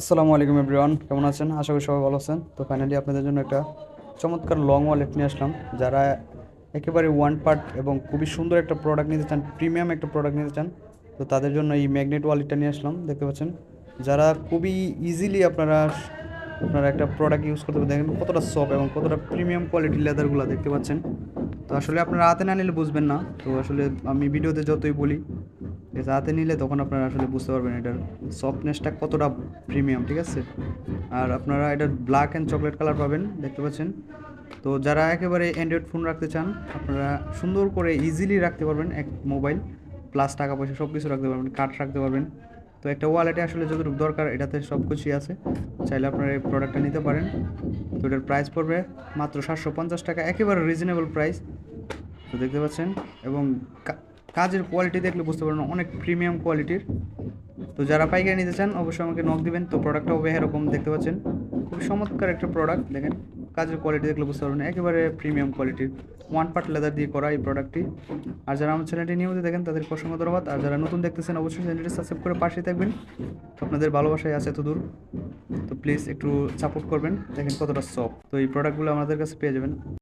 আসসালামু আলাইকুম এভরিওয়ান কেমন আছেন? আশা করি সবাই ভালো আছেন। তো ফাইনালি আপনাদের জন্য একটা চমৎকার লং ওয়ালেট নিয়ে আসলাম, যারা একেবারে ওয়ান পার্ট এবং খুবই সুন্দর একটা প্রোডাক্ট নিতে চান প্রিমিয়াম একটা প্রোডাক্ট নিতে চান, তো তাদের জন্য এই ম্যাগনেট ওয়ালেটটা নিয়ে আসলাম, দেখতে পাচ্ছেন। যারা খুবই ইজিলি আপনারা আপনারা একটা প্রোডাক্ট ইউজ করতে দেখেন কতটা সফট এবং কতটা প্রিমিয়াম কোয়ালিটির লেদারগুলো দেখতে পাচ্ছেন। তো আসলে আপনারা হাতে না নিলে বুঝবেন না, তো আসলে আমি ভিডিওতে যতই বলি ঠিক আছে, হাতে নিলে তখন আপনারা আসলে বুঝতে পারবেন এটার সফটনেসটা কতটা প্রিমিয়াম ঠিক আছে? আর আপনারা এটা ব্ল্যাক অ্যান্ড চকলেট কালার পাবেন, দেখতে পাচ্ছেন? তো যারা একেবারে অ্যান্ড্রয়েড ফোন রাখতে চান, আপনারা সুন্দর করে ইজিলি রাখতে পারবেন এক মোবাইল প্লাস টাকা পয়সা সব কিছু রাখতে পারবেন কার্ড রাখতে পারবেন। তো একটা ওয়ালেটে আসলে যতটুকু দরকার, এটাতে সব কিছুই আছে। চাইলে আপনারা এই প্রোডাক্টটা নিতে পারেন। তো এটার প্রাইস পড়বে মাত্র সাতশো পঞ্চাশ টাকা, একেবারে রিজনেবল প্রাইস তো দেখতে পাচ্ছেন? এবং কাজের কোয়ালিটি দেখলে বুঝতে পারবেন, অনেক প্রিমিয়াম কোয়ালিটির তো যারা পাইকারি নিতে চান, অবশ্যই আমাকে নক দিবেন। তো প্রোডাক্টটা হবে এরকম দেখতে পাচ্ছেন। খুব চমৎকার একটা প্রোডাক্ট দেখেন। কাজের কোয়ালিটি দেখলে বুঝতে পারবেন, একেবারে প্রিমিয়াম কোয়ালিটির ওয়ান পার্ট লেদার দিয়ে করা এই প্রোডাক্টটি আর যারা আমার চ্যানেলটি নিয়মিত দেখেন, তাদের অসংখ্য ধন্যবাদ। আর যারা নতুন দেখতেছেন, অবশ্যই চ্যানেলটি সাবস্ক্রাইব করে পাশে থাকবেন। আপনাদের ভালোবাসায় আছে এত দূর তো প্লিজ একটু সাপোর্ট করবেন। দেখেন কতটা সফট তো এই প্রোডাক্টগুলো আমাদের কাছে পেয়ে যাবেন।